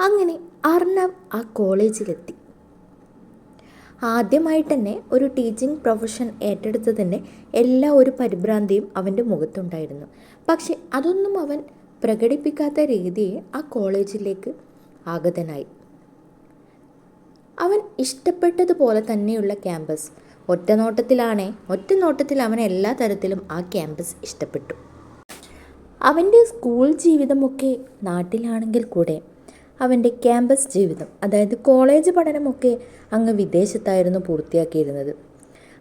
അങ്ങനെ അർണവ് ആ കോളേജിലെത്തി. ആദ്യമായിട്ട് തന്നെ ഒരു ടീച്ചിങ് പ്രൊഫഷൻ ഏറ്റെടുത്തതിന്റെ എല്ലാ ഒരു പരിഭ്രാന്തിയും അവന്റെ മുഖത്തുണ്ടായിരുന്നു. പക്ഷെ അതൊന്നും അവൻ പ്രകടിപ്പിക്കാത്ത രീതിയെ ആ കോളേജിലേക്ക് ആഗതനായി. അവൻ ഇഷ്ടപ്പെട്ടതുപോലെ തന്നെയുള്ള ക്യാമ്പസ്. ഒറ്റ നോട്ടത്തിലാണേ ഒറ്റ നോട്ടത്തിൽ അവൻ എല്ലാ തരത്തിലും ആ ക്യാമ്പസ് ഇഷ്ടപ്പെട്ടു. അവന്റെ സ്കൂൾ ജീവിതമൊക്കെ നാട്ടിലാണെങ്കിൽ കൂടെ അവന്റെ ക്യാമ്പസ് ജീവിതം അതായത് കോളേജ് പഠനമൊക്കെ അങ്ങ് വിദേശത്തായിരുന്നു പൂർത്തിയാക്കിയിരുന്നത്.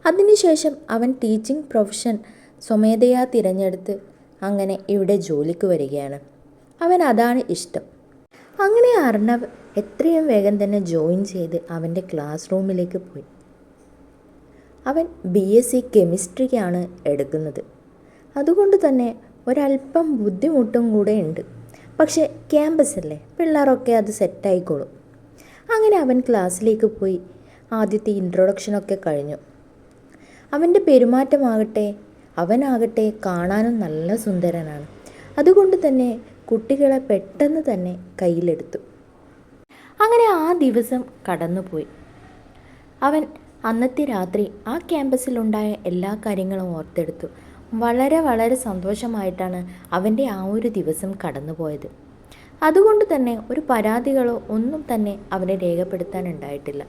അതിനുശേഷം അവൻ ടീച്ചിങ് പ്രൊഫഷൻ സ്വമേധയാ തിരഞ്ഞെടുത്ത് അങ്ങനെ ഇവിടെ ജോലിക്ക് വരികയാണ്. അവൻ അതാണ് ഇഷ്ടം. അങ്ങനെ അർണവ് എത്രയും വേഗം തന്നെ ജോയിൻ ചെയ്ത് അവന്റെ ക്ലാസ് റൂമിലേക്ക് പോയി. അവൻ ബി എസ് സി കെമിസ്ട്രിക്കാണ് എടുക്കുന്നത്. അതുകൊണ്ട് തന്നെ ഒരല്പം ബുദ്ധിമുട്ടും കൂടെ ഉണ്ട്. പക്ഷേ ക്യാമ്പസ് അല്ലേ പിള്ളേരൊക്കെ അത് സെറ്റായിക്കോളും. അങ്ങനെ അവൻ ക്ലാസ്സിലേക്ക് പോയി. ആദ്യത്തെ ഇൻട്രൊഡക്ഷനൊക്കെ കഴിഞ്ഞു. അവന്റെ പെരുമാറ്റമാകട്ടെ അവനാകട്ടെ കാണാനും നല്ല സുന്ദരനാണ്. അതുകൊണ്ട് തന്നെ കുട്ടികളെ പെട്ടെന്ന് തന്നെ കയ്യിലെടുത്തു. അങ്ങനെ ആ ദിവസം കടന്നുപോയി. അവൻ അന്നത്തെ രാത്രി ആ ക്യാമ്പസിലുണ്ടായ എല്ലാ കാര്യങ്ങളും ഓർത്തെടുത്തു. വളരെ വളരെ സന്തോഷമായിട്ടാണ് അവന്റെ ആ ഒരു ദിവസം കടന്നുപോയത്. അതുകൊണ്ട് തന്നെ ഒരു പരാതികളോ ഒന്നും തന്നെ അവനെ രേഖപ്പെടുത്താനുണ്ടായിട്ടില്ല.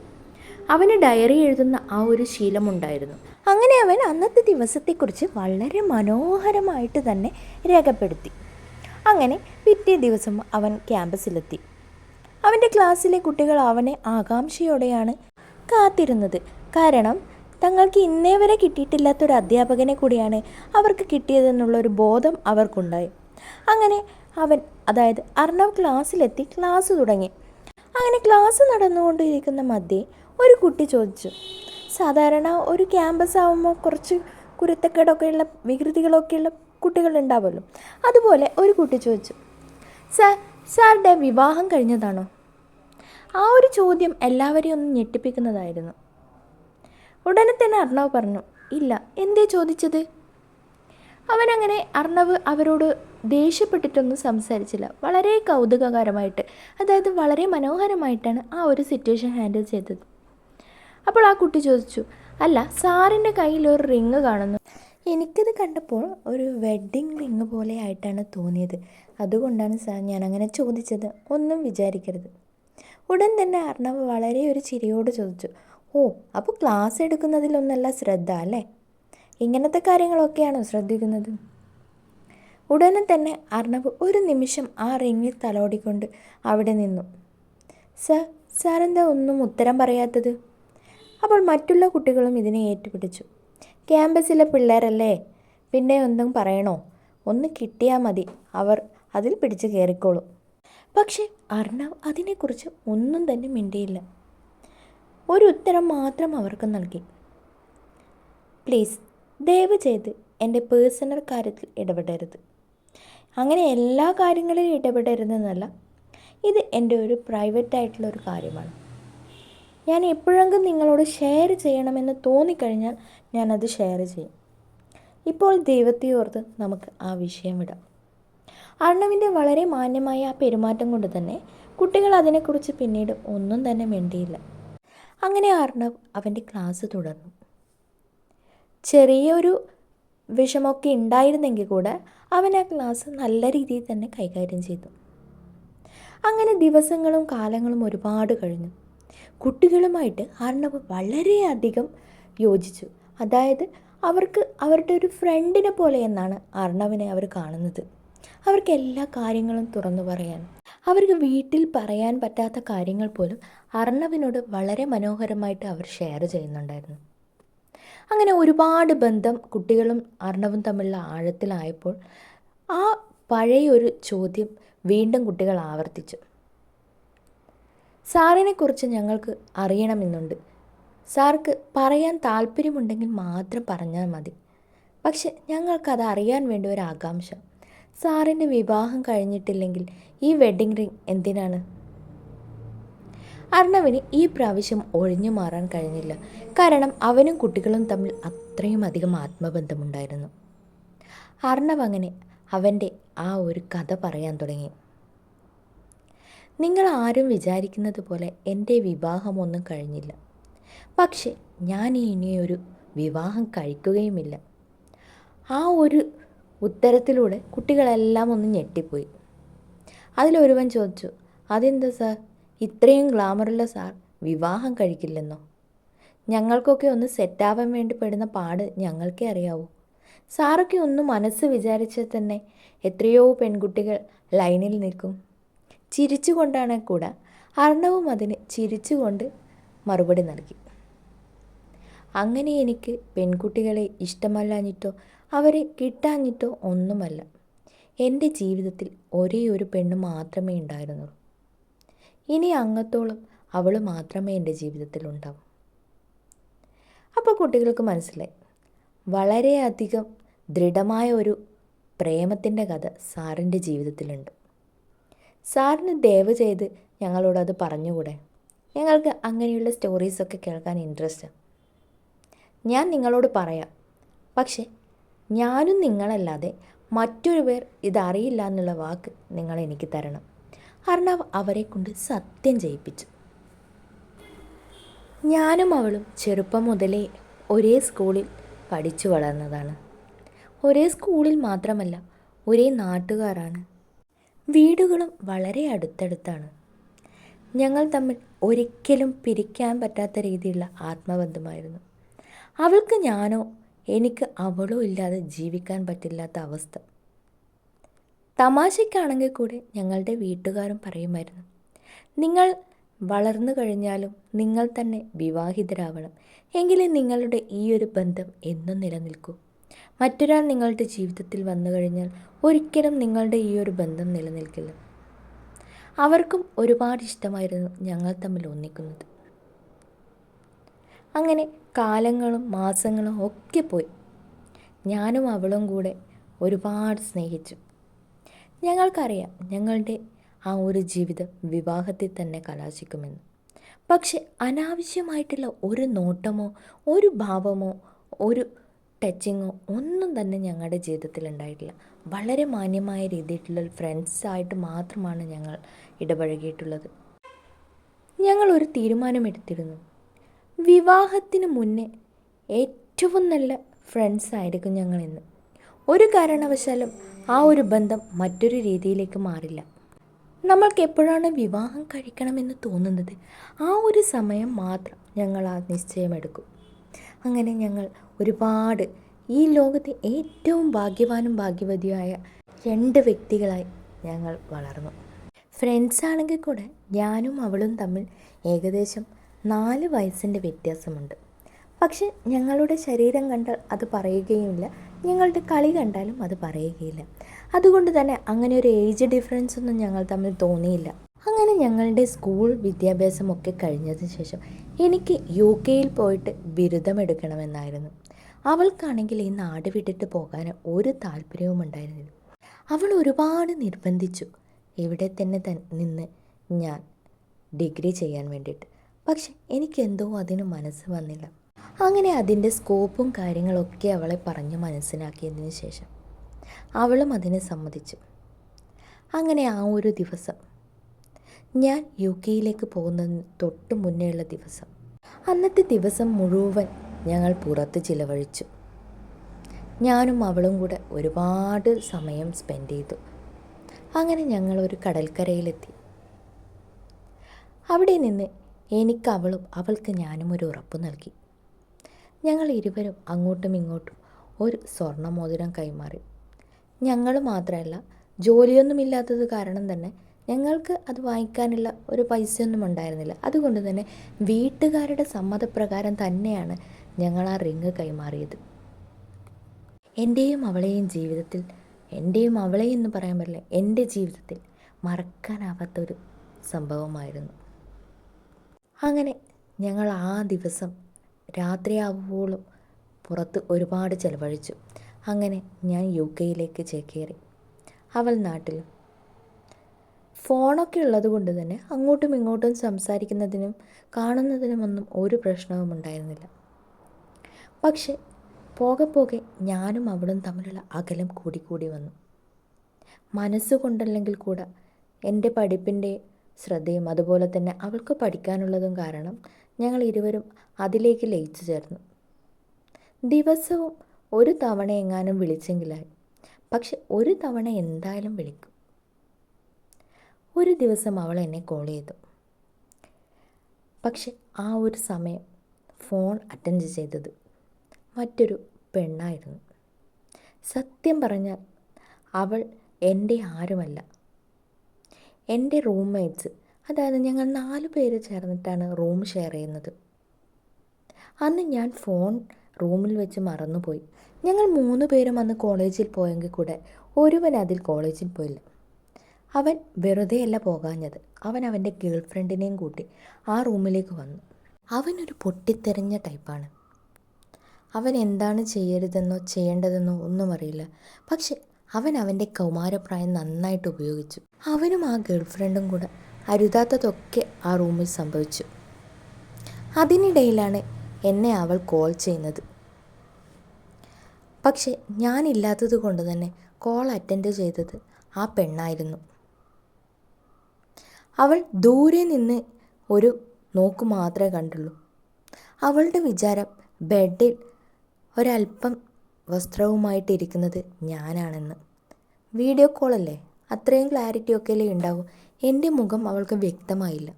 അവന് ഡയറി എഴുതുന്ന ആ ഒരു ശീലമുണ്ടായിരുന്നു. അങ്ങനെ അവൻ അന്നത്തെ ദിവസത്തെക്കുറിച്ച് വളരെ മനോഹരമായിട്ട് തന്നെ രേഖപ്പെടുത്തി. അങ്ങനെ പിറ്റേ ദിവസം അവൻ ക്യാമ്പസിലെത്തി. അവന്റെ ക്ലാസ്സിലെ കുട്ടികൾ അവനെ ആകാംക്ഷയോടെയാണ് കാത്തിരുന്നത്. കാരണം തങ്ങൾക്ക് ഇന്നേ വരെ കിട്ടിയിട്ടില്ലാത്തൊരു അധ്യാപകനെ കൂടിയാണ് അവർക്ക് കിട്ടിയതെന്നുള്ളൊരു ബോധം അവർക്കുണ്ടായി. അങ്ങനെ അവൻ അതായത് അർണവ് ക്ലാസ്സിലെത്തി ക്ലാസ് തുടങ്ങി. അങ്ങനെ ക്ലാസ് നടന്നുകൊണ്ടിരിക്കുന്ന മധ്യേ ഒരു കുട്ടി ചോദിച്ചു സാധാരണ ഒരു ക്യാമ്പസ് ആകുമ്പോൾ കുറച്ച് കുരുത്തക്കേടൊക്കെയുള്ള വികൃതികളൊക്കെയുള്ള കുട്ടികൾ ഉണ്ടാവുമല്ലോ അതുപോലെ ഒരു കുട്ടി ചോദിച്ചു സാർ സാറിന്റെ വിവാഹം കഴിഞ്ഞതാണോ? ആ ഒരു ചോദ്യം എല്ലാവരെയും ഒന്ന് ഞെട്ടിപ്പിക്കുന്നതായിരുന്നു. ഉടനെ തന്നെ അർണവ് പറഞ്ഞു ഇല്ല എന്തേ ചോദിച്ചത്? അവനങ്ങനെ അർണവ് അവരോട് ദേഷ്യപ്പെട്ടിട്ടൊന്നും സംസാരിച്ചില്ല. വളരെ കൗതുകകരമായിട്ട് അതായത് വളരെ മനോഹരമായിട്ടാണ് ആ ഒരു സിറ്റുവേഷൻ ഹാൻഡിൽ ചെയ്തത്. അപ്പോൾ ആ കുട്ടി ചോദിച്ചു അല്ല സാറിന്റെ കയ്യിൽ ഒരു റിങ് കാണുന്നു. എനിക്കത് കണ്ടപ്പോൾ ഒരു വെഡ്ഡിങ് റിങ് പോലെ ആയിട്ടാണ് തോന്നിയത്. അതുകൊണ്ടാണ് സാർ ഞാൻ അങ്ങനെ ചോദിച്ചത്. ഒന്നും വിചാരിക്കരുത്. ഉടൻ തന്നെ അർണവ് വളരെ ഒരു ചിരിയോട് ചോദിച്ചു ഓ അപ്പോൾ ക്ലാസ് എടുക്കുന്നതിലൊന്നല്ല ശ്രദ്ധ അല്ലേ? ഇങ്ങനത്തെ കാര്യങ്ങളൊക്കെയാണോ ശ്രദ്ധിക്കുന്നത്? ഉടനെ തന്നെ അർണവ് ഒരു നിമിഷം ആ റിങ്ങിൽ തലോടിക്കൊണ്ട് അവിടെ നിന്നു. സർ സാറെന്താ ഒന്നും ഉത്തരം പറയാത്തത്? അപ്പോൾ മറ്റുള്ള കുട്ടികളും ഇതിനെ ഏറ്റുപിടിച്ചു. ക്യാമ്പസിലെ പിള്ളേരല്ലേ? പിന്നെ ഒന്നും പറയണോ? ഒന്ന് കിട്ടിയാൽ മതി. അവർ അതിൽ പിടിച്ച് കയറിക്കോളും. പക്ഷേ അർണവ് അതിനെക്കുറിച്ച് ഒന്നും തന്നെ മിണ്ടിയില്ല. ഒരു ഉത്തരം മാത്രം അവർക്ക് നൽകി. പ്ലീസ് ദയവ് ചെയ്ത് എന്റെ പേഴ്സണൽ കാര്യത്തിൽ ഇടപെടരുത്. അങ്ങനെ എല്ലാ കാര്യങ്ങളിലും ഇടപെടരുതെന്നല്ല ഇത് എന്റെ ഒരു പ്രൈവറ്റ് ആയിട്ടുള്ള ഒരു കാര്യമാണ്. ഞാൻ എപ്പോഴെങ്കിലും നിങ്ങളോട് ഷെയർ ചെയ്യണമെന്ന് തോന്നിക്കഴിഞ്ഞാൽ ഞാനത് ഷെയർ ചെയ്യും. ഇപ്പോൾ ദൈവത്തെ ഓർത്ത് നമുക്ക് ആ വിഷയം വിടാം. അർണവിന്റെ വളരെ മാന്യമായ ആ പെരുമാറ്റം കൊണ്ട് തന്നെ കുട്ടികൾ അതിനെക്കുറിച്ച് പിന്നീട് ഒന്നും തന്നെ മിണ്ടിയില്ല. അങ്ങനെ അർണവ് അവന്റെ ക്ലാസ് തുടർന്നു. ചെറിയൊരു വിഷമമൊക്കെ ഉണ്ടായിരുന്നെങ്കിൽ കൂടെ അവൻ ആ ക്ലാസ് നല്ല രീതിയിൽ തന്നെ കൈകാര്യം ചെയ്തു. അങ്ങനെ ദിവസങ്ങളും കാലങ്ങളും ഒരുപാട് കഴിഞ്ഞു. കുട്ടികളുമായിട്ട് അർണവ് വളരെയധികം യോജിച്ചു. അതായത് അവർക്ക് അവരുടെ ഒരു ഫ്രണ്ടിനെ പോലെ എന്നാണ് അർണവിനെ അവർ കാണുന്നത്. അവർക്ക് എല്ലാ കാര്യങ്ങളും തുറന്നു പറയാൻ അവർക്ക് വീട്ടിൽ പറയാൻ പറ്റാത്ത കാര്യങ്ങൾ പോലും അർണവിനോട് വളരെ മനോഹരമായിട്ട് അവർ ഷെയർ ചെയ്യുന്നുണ്ടായിരുന്നു. അങ്ങനെ ഒരുപാട് ബന്ധം കുട്ടികളും അർണവും തമ്മിലുള്ള ആഴത്തിലായപ്പോൾ ആ പഴയൊരു ചോദ്യം വീണ്ടും കുട്ടികൾ ആവർത്തിച്ചു. സാറിനെക്കുറിച്ച് ഞങ്ങൾക്ക് അറിയണമെന്നുണ്ട്. സാർക്ക് പറയാൻ താല്പര്യമുണ്ടെങ്കിൽ മാത്രം പറഞ്ഞാൽ മതി. പക്ഷെ ഞങ്ങൾക്കത് അറിയാൻ വേണ്ടി ഒരു ആകാംക്ഷ സാറിന്റെ വിവാഹം കഴിഞ്ഞിട്ടില്ലെങ്കിൽ ഈ വെഡ്ഡിംഗ് റിംഗ് എന്തിനാണ്? അർണവിന് ഈ പ്രാവശ്യം ഒഴിഞ്ഞു മാറാൻ കഴിഞ്ഞില്ല. കാരണം അവനും കുട്ടികളും തമ്മിൽ അത്രയും അധികം ആത്മബന്ധമുണ്ടായിരുന്നു. അർണവ് അങ്ങനെ അവന്റെ ആ ഒരു കഥ പറയാൻ തുടങ്ങി. നിങ്ങൾ ആരും വിചാരിക്കുന്നത് പോലെ എന്റെ വിവാഹമൊന്നും കഴിഞ്ഞില്ല. പക്ഷേ ഞാൻ ഇനിയൊരു വിവാഹം കഴിക്കുകയുമില്ല. ആ ഒരു ഉത്തരത്തിലൂടെ കുട്ടികളെല്ലാം ഒന്ന് ഞെട്ടിപ്പോയി. അതിലൊരുവൻ ചോദിച്ചു അതെന്താ സാർ? ഇത്രയും ഗ്ലാമറുള്ള സാർ വിവാഹം കഴിക്കില്ലെന്നോ? ഞങ്ങൾക്കൊക്കെ ഒന്ന് സെറ്റാവാൻ വേണ്ടി പെടുന്ന പാട് ഞങ്ങൾക്കേ അറിയാവൂ. സാറൊക്കെ ഒന്ന് മനസ്സ് വിചാരിച്ചാൽ തന്നെ എത്രയോ പെൺകുട്ടികൾ ലൈനിൽ നിൽക്കും. ചിരിച്ചുകൊണ്ടാണ് കൂടെ അർണവും അതിന് ചിരിച്ചുകൊണ്ട് മറുപടി നൽകി. അങ്ങനെ എനിക്ക് പെൺകുട്ടികളെ ഇഷ്ടമല്ലാഞ്ഞിട്ടോ അവരെ കിട്ടാഞ്ഞിട്ടോ ഒന്നുമല്ല. എന്റെ ജീവിതത്തിൽ ഒരേ ഒരു പെണ്ണ് മാത്രമേ ഉണ്ടായിരുന്നുള്ളൂ. ഇനി അങ്ങത്തോളം അവൾ മാത്രമേ എന്റെ ജീവിതത്തിലുണ്ടാവൂ. അപ്പോൾ കുട്ടികൾക്ക് മനസ്സിലായി. വളരെയധികം ദൃഢമായ ഒരു പ്രേമത്തിന്റെ കഥ സാറിന്റെ ജീവിതത്തിലുണ്ട്. സാറിന് ദയവ് ചെയ്ത് ഞങ്ങളോട് അത് പറഞ്ഞുകൂടെ? ഞങ്ങൾക്ക് അങ്ങനെയുള്ള സ്റ്റോറീസൊക്കെ കേൾക്കാൻ ഇൻട്രസ്റ്റാണ് ഞാൻ നിങ്ങളോട് പറയാം. പക്ഷേ ഞാനും നിങ്ങളല്ലാതെ മറ്റൊരു പേർ ഇതറിയില്ല എന്നുള്ള വാക്ക് നിങ്ങൾ എനിക്ക് തരണം. അർണവ് അവരെ കൊണ്ട് സത്യം ചെയ്യിപ്പിച്ചു ഞാനും അവളും ചെറുപ്പം മുതലേ ഒരേ സ്കൂളിൽ പഠിച്ചു വളർന്നതാണ്. ഒരേ സ്കൂളിൽ മാത്രമല്ല ഒരേ നാട്ടുകാരാണ്. വീടുകളും വളരെ അടുത്തടുത്താണ്. ഞങ്ങൾ തമ്മിൽ ഒരിക്കലും പിരിക്കാൻ പറ്റാത്ത രീതിയിലുള്ള ആത്മബന്ധമായിരുന്നു. അവൾക്ക് ഞാനോ എനിക്ക് അവളോ ഇല്ലാതെ ജീവിക്കാൻ പറ്റില്ലാത്ത അവസ്ഥ. തമാശയ്ക്കാണെങ്കിൽ കൂടി ഞങ്ങളുടെ വീട്ടുകാരും പറയുമായിരുന്നു നിങ്ങൾ വളർന്നു കഴിഞ്ഞാലും നിങ്ങൾ തന്നെ വിവാഹിതരാവണം. എങ്കിലേ നിങ്ങളുടെ ഈ ഒരു ബന്ധം എന്നും നിലനിൽക്കൂ. മറ്റൊരാൾ നിങ്ങളുടെ ജീവിതത്തിൽ വന്നു കഴിഞ്ഞാൽ ഒരിക്കലും നിങ്ങളുടെ ഈ ഒരു ബന്ധം നിലനിൽക്കില്ല. അവർക്കും ഒരുപാട് ഇഷ്ടമായിരുന്നു ഞങ്ങൾ തമ്മിൽ ഒന്നിക്കുന്നത്. അങ്ങനെ കാലങ്ങളും മാസങ്ങളും ഒക്കെ പോയി. ഞാനും അവളും കൂടെ ഒരുപാട് സ്നേഹിച്ചു. ഞങ്ങൾക്കറിയാം ഞങ്ങളുടെ ആ ഒരു ജീവിതം വിവാഹത്തിൽ തന്നെ കലാശിക്കുമെന്ന്. പക്ഷെ അനാവശ്യമായിട്ടുള്ള ഒരു നോട്ടമോ ഒരു ഭാവമോ ഒരു ടച്ചിങ്ങോ ഒന്നും തന്നെ ഞങ്ങളുടെ ജീവിതത്തിൽ ഉണ്ടായിട്ടില്ല. വളരെ മാന്യമായ രീതിയിലുള്ള ഫ്രണ്ട്സായിട്ട് മാത്രമാണ് ഞങ്ങൾ ഇടപഴകിയിട്ടുള്ളത്. ഞങ്ങൾ ഒരു തീരുമാനമെടുത്തിരുന്നു. വിവാഹത്തിന് മുന്നേ ഏറ്റവും നല്ല ഫ്രണ്ട്സായിരിക്കും ഞങ്ങളിന്ന് ഒരു കാരണവശാലും ആ ഒരു ബന്ധം മറ്റൊരു രീതിയിലേക്ക് മാറില്ല. നമ്മൾക്ക് എപ്പോഴാണ് വിവാഹം കഴിക്കണമെന്ന് തോന്നുന്നത്? ആ ഒരു സമയം മാത്രം ഞങ്ങൾ ആ നിശ്ചയമെടുക്കും അങ്ങനെ ഞങ്ങൾ ഒരുപാട് ഈ ലോകത്തെ ഏറ്റവും ഭാഗ്യവാനും ഭാഗ്യവതിയായ രണ്ട് വ്യക്തികളായി ഞങ്ങൾ വളർന്നു. ഫ്രണ്ട്സ് ആണെങ്കിൽ കൂടെ ഞാനും അവളും തമ്മിൽ ഏകദേശം നാല് വയസ്സിന്റെ വ്യത്യാസമുണ്ട്. പക്ഷെ ഞങ്ങളുടെ ശരീരം കണ്ടാൽ അത് പറയുകയുമില്ല. ഞങ്ങളുടെ കളി കണ്ടാലും അത് പറയുകയില്ല. അതുകൊണ്ട് തന്നെ അങ്ങനെ ഒരു ഏജ് ഡിഫറൻസ് ഒന്നും ഞങ്ങൾ തമ്മിൽ തോന്നിയില്ല. അങ്ങനെ ഞങ്ങളുടെ സ്കൂൾ വിദ്യാഭ്യാസമൊക്കെ കഴിഞ്ഞതിന് ശേഷം എനിക്ക് യു കെയിൽ പോയിട്ട് ബിരുദമെടുക്കണമെന്നായിരുന്നു അവൾക്കാണെങ്കിൽ ഈ നാട് വിട്ടിട്ട് പോകാൻ ഒരു താല്പര്യവും ഉണ്ടായിരുന്നില്ല. അവൾ ഒരുപാട് നിർബന്ധിച്ചു. ഇവിടെ തന്നെ നിന്ന് ഞാൻ ഡിഗ്രി ചെയ്യാൻ വേണ്ടിയിട്ട്. പക്ഷെ എനിക്കെന്തോ അതിന് മനസ്സ് വന്നില്ല. അങ്ങനെ അതിന്റെ സ്കോപ്പും കാര്യങ്ങളൊക്കെ അവളെ പറഞ്ഞു മനസ്സിലാക്കിയതിന് ശേഷം അവളും അതിനെ സമ്മതിച്ചു. അങ്ങനെ ആ ഒരു ദിവസം ഞാൻ യു കെയിലേക്ക് പോകുന്നതിന് തൊട്ട് മുന്നേയുള്ള ദിവസം അന്നത്തെ ദിവസം മുഴുവൻ ഞങ്ങൾ പുറത്ത് ചിലവഴിച്ചു. ഞാനും അവളും കൂടെ ഒരുപാട് സമയം സ്പെൻഡ് ചെയ്തു. അങ്ങനെ ഞങ്ങൾ ഒരു കടൽക്കരയിലെത്തി. അവിടെ നിന്ന് എനിക്ക് അവളും അവൾക്ക് ഞാനും ഒരു ഉറപ്പ് നൽകി. ഞങ്ങൾ ഇരുവരും അങ്ങോട്ടും ഇങ്ങോട്ടും ഒരു സ്വർണ മോതിരം കൈമാറി. ഞങ്ങൾ മാത്രമല്ല ജോലിയൊന്നുമില്ലാത്തത് കാരണം തന്നെ ഞങ്ങൾക്ക് അത് വാങ്ങിക്കാനുള്ള ഒരു പൈസയൊന്നും ഉണ്ടായിരുന്നില്ല. അതുകൊണ്ട് തന്നെ വീട്ടുകാരുടെ സമ്മതപ്രകാരം തന്നെയാണ് ഞങ്ങൾ ആ റിങ് കൈമാറിയത്. എന്റെയും അവളെയും ജീവിതത്തിൽ എന്റെയും അവളെയും എന്ന് പറയാൻ പറ്റില്ല എന്റെ ജീവിതത്തിൽ മറക്കാനാവാത്തൊരു സംഭവമായിരുന്നു. അങ്ങനെ ഞങ്ങൾ ആ ദിവസം രാത്രിയാവുമ്പോഴും പുറത്ത് ഒരുപാട് ചിലവഴിച്ചു. അങ്ങനെ ഞാൻ യു കെയിലേക്ക് ചേക്കേറി. അവൾ നാട്ടിൽ. ഫോണൊക്കെ ഉള്ളത് കൊണ്ട് തന്നെ അങ്ങോട്ടും ഇങ്ങോട്ടും സംസാരിക്കുന്നതിനും കാണുന്നതിനുമൊന്നും ഒരു പ്രശ്നവും ഉണ്ടായിരുന്നില്ല. പക്ഷെ പോകെ പോകെ ഞാനും അവളും തമ്മിലുള്ള അകലം കൂടിക്കൂടി വന്നു. മനസ്സുകൊണ്ടല്ലെങ്കിൽ കൂടെ എന്റെ പഠിപ്പിന്റെ ശ്രദ്ധയും അതുപോലെ തന്നെ അവൾക്ക് പഠിക്കാനുള്ളതും കാരണം ഞങ്ങൾ ഇരുവരും അതിലേക്ക് ലയിച്ചു ചേർന്നു. ദിവസവും ഒരു തവണ എങ്ങാനും വിളിച്ചെങ്കിലായി. പക്ഷെ ഒരു തവണ എന്തായാലും വിളിക്കും. ഒരു ദിവസം അവൾ എന്നെ കോൾ ചെയ്തു. പക്ഷെ ആ ഒരു സമയം ഫോൺ അറ്റൻഡ് ചെയ്തത് മറ്റൊരു പെണ്ണായിരുന്നു. സത്യം പറഞ്ഞാൽ അവൾ എന്റെ ആരുമല്ല. എന്റെ റൂംമേറ്റ്സ് അതായത് ഞങ്ങൾ നാല് പേര് ചേർന്നിട്ടാണ് റൂം ഷെയർ ചെയ്യുന്നത്. അന്ന് ഞാൻ ഫോൺ റൂമിൽ വെച്ച് മറന്നുപോയി. ഞങ്ങൾ മൂന്ന് പേരും അന്ന് കോളേജിൽ പോയെങ്കിൽ കൂടെ ഒരുവൻ അതിൽ കോളേജിൽ പോയില്ല. അവൻ വെറുതെയല്ല പോകാഞ്ഞത്. അവൻ അവന്റെ ഗേൾ ഫ്രണ്ടിനെയും കൂട്ടി ആ റൂമിലേക്ക് വന്നു. അവനൊരു പൊട്ടിത്തെറിഞ്ഞ ടൈപ്പാണ്. അവൻ എന്താണ് ചെയ്യരുതെന്നോ ചെയ്യേണ്ടതെന്നോ ഒന്നും അറിയില്ല. പക്ഷെ അവൻ അവന്റെ കൗമാരപ്രായം നന്നായിട്ട് ഉപയോഗിച്ചു. അവനും ആ ഗേൾ ഫ്രണ്ടും കൂടെ അരുതാത്തതൊക്കെ ആ റൂമിൽ സംഭവിച്ചു. അതിനിടയിലാണ് എന്നെ അവൾ കോൾ ചെയ്യുന്നത്. പക്ഷെ ഞാനില്ലാത്തത് കൊണ്ട് തന്നെ കോൾ അറ്റൻഡ് ചെയ്തത് ആ പെണ്ണായിരുന്നു. അവൾ ദൂരെ നിന്ന് ഒരു നോക്ക് മാത്രമേ കണ്ടുള്ളൂ. അവളുടെ വിചാരം ബെഡിൽ ഒരല്പം വസ്ത്രവുമായിട്ടിരിക്കുന്നത് ഞാനാണെന്ന്. വീഡിയോ കോളല്ലേ? അത്രയും ക്ലാരിറ്റി ഒക്കെ അല്ലേ ഉണ്ടാവും? എന്റെ മുഖം അവൾക്ക് വ്യക്തമായില്ല.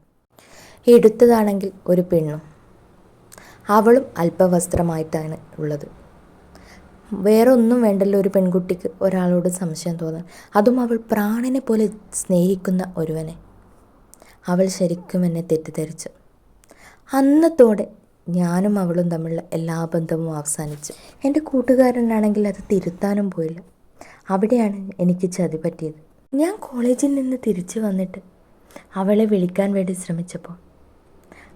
എടുത്തതാണെങ്കിൽ ഒരു പെണ്ണും. അവളും അല്പവസ്ത്രമായിട്ടാണ് ഉള്ളത്. വേറെ ഒന്നും വേണ്ടല്ലോ ഒരു പെൺകുട്ടിക്ക് ഒരാളോട് സംശയം തോന്നാൻ. അതും അവൾ പ്രാണനെ പോലെ സ്നേഹിക്കുന്ന ഒരുവനെ. അവൾ ശരിക്കും എന്നെ തെറ്റിദ്ധരിച്ചു. അന്നത്തോടെ ഞാനും അവളും തമ്മിലുള്ള എല്ലാ ബന്ധവും അവസാനിച്ചു. എന്റെ കൂട്ടുകാരനാണെങ്കിൽ അത് തിരുത്താനും പോയില്ല. അവിടെയാണ് എനിക്ക് ചതി പറ്റിയത്. ഞാൻ കോളേജിൽ നിന്ന് തിരിച്ചു വന്നിട്ട് അവളെ വിളിക്കാൻ വേണ്ടി ശ്രമിച്ചപ്പോൾ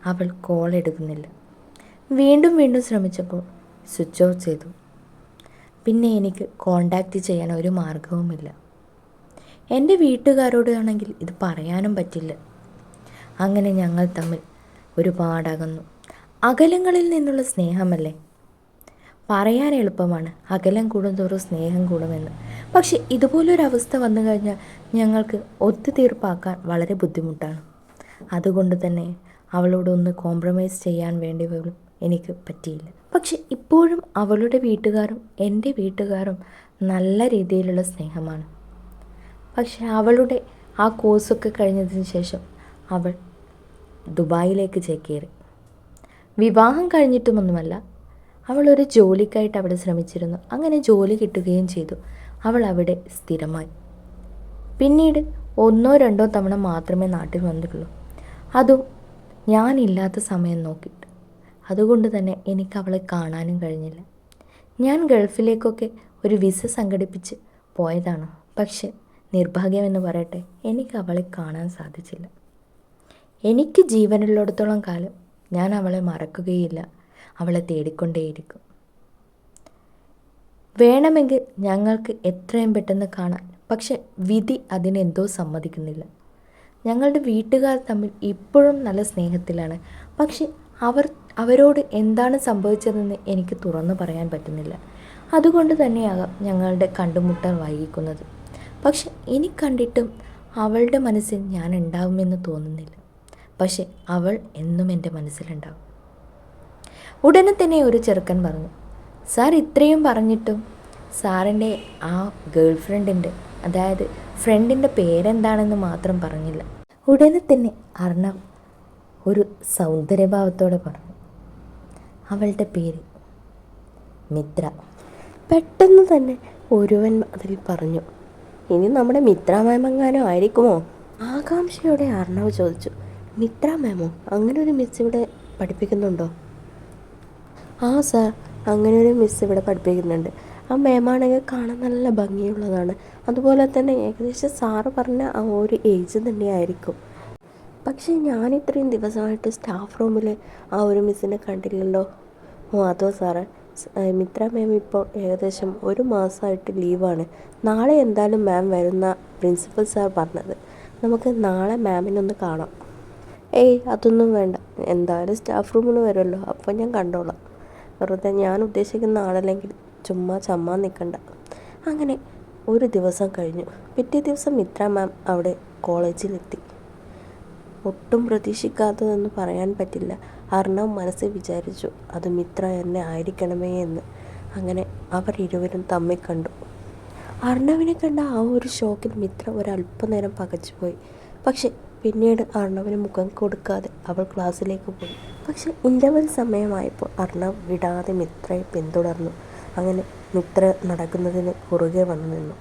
അവൾ കോൾ എടുക്കുന്നില്ല. വീണ്ടും വീണ്ടും ശ്രമിച്ചപ്പോൾ സ്വിച്ച് ഓഫ് ചെയ്തു. പിന്നെ എനിക്ക് കോണ്ടാക്റ്റ് ചെയ്യാൻ ഒരു മാർഗവുമില്ല എന്റെ വീട്ടുകാരോടാണെങ്കിൽ ഇത് പറയാനും പറ്റില്ല. അങ്ങനെ ഞങ്ങൾ തമ്മിൽ ഒരുപാട് അകന്നു അകലങ്ങളിൽ നിന്നുള്ള സ്നേഹമല്ലേ? പറയാൻ എളുപ്പമാണ്. അകലം കൂടുന്തോറും സ്നേഹം കൂടുമെന്ന്. പക്ഷെ ഇതുപോലൊരവസ്ഥ വന്നു കഴിഞ്ഞാൽ ഞങ്ങൾക്ക് ഒത്തുതീർപ്പാക്കാൻ വളരെ ബുദ്ധിമുട്ടാണ്. അതുകൊണ്ട് തന്നെ അവളോടൊന്ന് കോംപ്രമൈസ് ചെയ്യാൻ വേണ്ടി പോലും എനിക്ക് പറ്റിയില്ല. പക്ഷെ ഇപ്പോഴും അവളുടെ വീട്ടുകാരും എന്റെ വീട്ടുകാരും നല്ല രീതിയിലുള്ള സ്നേഹമാണ്. പക്ഷെ അവളുടെ ആ കോഴ്സൊക്കെ കഴിഞ്ഞതിന് ശേഷം അവൾ ദുബായിലേക്ക് ചേക്കേറി. വിവാഹം കഴിഞ്ഞിട്ടുമൊന്നുമല്ല അവൾ ഒരു ജോലിക്കായിട്ട് അവിടെ ശ്രമിച്ചിരുന്നു. അങ്ങനെ ജോലി കിട്ടുകയും ചെയ്തു. അവൾ അവിടെ സ്ഥിരമായി. പിന്നീട് ഒന്നോ രണ്ടോ തവണ മാത്രമേ നാട്ടിൽ വന്നിട്ടുള്ളൂ. അതും ഞാനില്ലാത്ത സമയം നോക്കിയിട്ട്. അതുകൊണ്ട് തന്നെ എനിക്ക് അവളെ കാണാനും കഴിഞ്ഞില്ല. ഞാൻ ഗൾഫിലേക്കൊക്കെ ഒരു വിസ സംഘടിപ്പിച്ച് പോയതാണ്. പക്ഷെ നിർഭാഗ്യമെന്ന് പറയട്ടെ എനിക്ക് അവളെ കാണാൻ സാധിച്ചില്ല. എനിക്ക് ജീവനുള്ളിടത്തോളം കാലം ഞാൻ അവളെ മറക്കുകയില്ല. അവളെ തേടിക്കൊണ്ടേയിരിക്കും. വേണമെങ്കിൽ ഞങ്ങൾക്ക് എത്രയും പെട്ടെന്ന് കാണാൻ പക്ഷെ വിധി അതിനെന്തോ സമ്മതിക്കുന്നില്ല. ഞങ്ങളുടെ വീട്ടുകാർ തമ്മിൽ ഇപ്പോഴും നല്ല സ്നേഹത്തിലാണ്. പക്ഷെ അവർ അവരോട് എന്താണ് സംഭവിച്ചതെന്ന് എനിക്ക് തുറന്നു പറയാൻ പറ്റുന്നില്ല. അതുകൊണ്ട് തന്നെയാകാം ഞങ്ങളുടെ കണ്ടുമുട്ടൽ വൈകിക്കുന്നത്. പക്ഷെ ഇനി കണ്ടിട്ടും അവളുടെ മനസ്സിൽ ഞാൻ ഉണ്ടാവുമെന്ന് തോന്നുന്നില്ല. പക്ഷെ അവൾ എന്നും എന്റെ മനസ്സിലുണ്ടാവും. ഉടനെ തന്നെ ഒരു ചെറുക്കൻ പറഞ്ഞു സാർ ഇത്രയും പറഞ്ഞിട്ടും സാറിന്റെ ആ ഗേൾ ഫ്രണ്ടിന്റെ അതായത് ഫ്രണ്ടിന്റെ പേരെന്താണെന്ന് മാത്രം പറഞ്ഞില്ല. ഉടനെ തന്നെ അർണവ് ഒരു സൗന്ദര്യഭാവത്തോടെ പറഞ്ഞു അവളുടെ പേര് മിത്ര. പെട്ടെന്ന് തന്നെ ഒരുവൻ അതിൽ പറഞ്ഞു ഇനി നമ്മുടെ മിത്ര മാമെങ്ങാനോ ആയിരിക്കുമോ? ആകാംക്ഷയോടെ അർണവ് ചോദിച്ചു മിത്ര മാമോ? അങ്ങനെ ഒരു മിസ് ഇവിടെ പഠിപ്പിക്കുന്നുണ്ടോ? ആ സാർ. അങ്ങനെ ഒരു മിസ് ഇവിടെ പഠിപ്പിക്കുന്നുണ്ട്. ആ മാമാണെങ്കിൽ കാണാൻ നല്ല ഭംഗിയുള്ളതാണ്. അതുപോലെ തന്നെ ഏകദേശം സാറ് പറഞ്ഞ ആ ഒരു ഏജ് തന്നെ ആയിരിക്കും പക്ഷേ ഞാൻ ഇത്രയും ദിവസമായിട്ട് സ്റ്റാഫ് റൂമിൽ ആ ഒരു മിസ്സിനെ കണ്ടില്ലല്ലോ. ഓ അതോ സാറ്. മിത്ര മാം ഇപ്പോൾ ഏകദേശം ഒരു മാസമായിട്ട് ലീവാണ് നാളെ എന്തായാലും മാം വരുന്ന പ്രിൻസിപ്പൽ സാർ പറഞ്ഞത്. നമുക്ക് നാളെ മാമിനൊന്ന് കാണാം. ഏയ് അതൊന്നും വേണ്ട. എന്തായാലും സ്റ്റാഫ് റൂമിൽ വരുമല്ലോ. അപ്പോൾ ഞാൻ കണ്ടോളാം. വെറുതെ ഞാൻ ഉദ്ദേശിക്കുന്ന ആളല്ലെങ്കിൽ ചുമ്മാ ചമ്മാ നിൽക്കണ്ട അങ്ങനെ ഒരു ദിവസം കഴിഞ്ഞു. പിറ്റേ ദിവസം മിത്ര മാം അവിടെ കോളേജിലെത്തി. ഒട്ടും പ്രതീക്ഷിക്കാത്തതെന്ന് പറയാൻ പറ്റില്ല. അർണവ് മനസ്സിൽ വിചാരിച്ചു അത് മിത്ര എന്നെ ആയിരിക്കണമേ എന്ന്. അങ്ങനെ അവർ ഇരുവരും തമ്മിൽ കണ്ടു. അർണവിനെ കണ്ട ആ ഒരു ഷോക്കിൽ മിത്ര ഒരല്പനേരം പകച്ചുപോയി. പക്ഷെ പിന്നീട് അർണവിന് മുഖം കൊടുക്കാതെ അവൾ ക്ലാസ്സിലേക്ക് പോയി. പക്ഷെ ഇന്റർവെൽ സമയമായപ്പോൾ അർണവ് വിടാതെ മിത്രയെ പിന്തുടർന്നു. അങ്ങനെ മിത്ര നടക്കുന്നതിന് കുറുകെ വന്നു നിന്നു.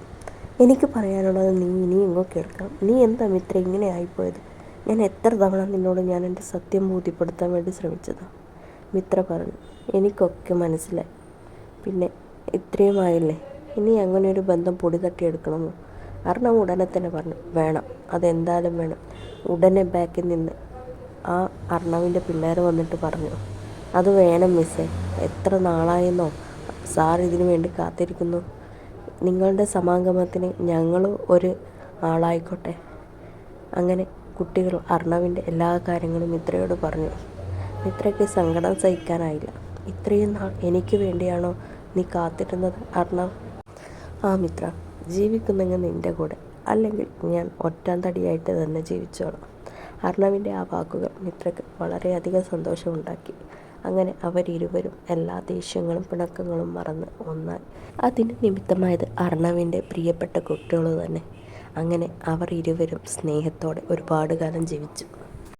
എനിക്ക് പറയാനുള്ളത് നീ ഇനി എങ്ങോ കേൾക്കണം. നീ എന്താ മിത്ര ഇങ്ങനെ ആയിപ്പോയത്? ഞാൻ എത്ര തവണ നിന്നോട് ഞാൻ എന്റെ സത്യം ബോധ്യപ്പെടുത്താൻ വേണ്ടി ശ്രമിച്ചത്? മിത്ര പറഞ്ഞു. എനിക്കൊക്കെ മനസ്സിലായി. പിന്നെ ഇത്രയുമായില്ലേ? ഇനി അങ്ങനെ ഒരു ബന്ധം പൊടി തട്ടിയെടുക്കണമോ അർണവ് ഉടനെ തന്നെ പറഞ്ഞു. വേണം. അതെന്തായാലും വേണം. ഉടനെ ബാക്കിൽ നിന്ന് ആ അർണവിന്റെ പിള്ളേർ വന്നിട്ട് പറഞ്ഞു അത് വേണം മിസ്സേ എത്ര നാളായെന്നോ? സാർ ഇതിനു വേണ്ടി കാത്തിരിക്കുന്നു. നിങ്ങളുടെ സമാഗമത്തിന് ഞങ്ങൾ ഒരു ആളായിക്കോട്ടെ. അങ്ങനെ കുട്ടികൾ അർണവിന്റെ എല്ലാ കാര്യങ്ങളും മിത്രയോട് പറഞ്ഞു. മിത്രയ്ക്ക് സങ്കടം സഹിക്കാനായില്ല. ഇത്രയും നാൾ എനിക്ക് വേണ്ടിയാണോ നീ കാത്തിരുന്നത് അർണവ്? ആ മിത്ര ജീവിക്കുന്നെങ്കിൽ നിന്റെ കൂടെ. അല്ലെങ്കിൽ ഞാൻ ഒറ്റാം തടിയായിട്ട് തന്നെ ജീവിച്ചോളാം. അർണവിന്റെ ആ വാക്കുകൾ മിത്രയ്ക്ക് വളരെയധികം സന്തോഷമുണ്ടാക്കി. അങ്ങനെ അവരിരുവരും എല്ലാ ദേഷ്യങ്ങളും പിണക്കങ്ങളും മറന്ന് ഒന്നായി. അതിന് നിമിത്തമായത് അർണവിന്റെ പ്രിയപ്പെട്ട കുട്ടികൾ തന്നെ. അങ്ങനെ അവർ ഇരുവരും സ്നേഹത്തോടെ ഒരുപാട് കാലം ജീവിച്ചു.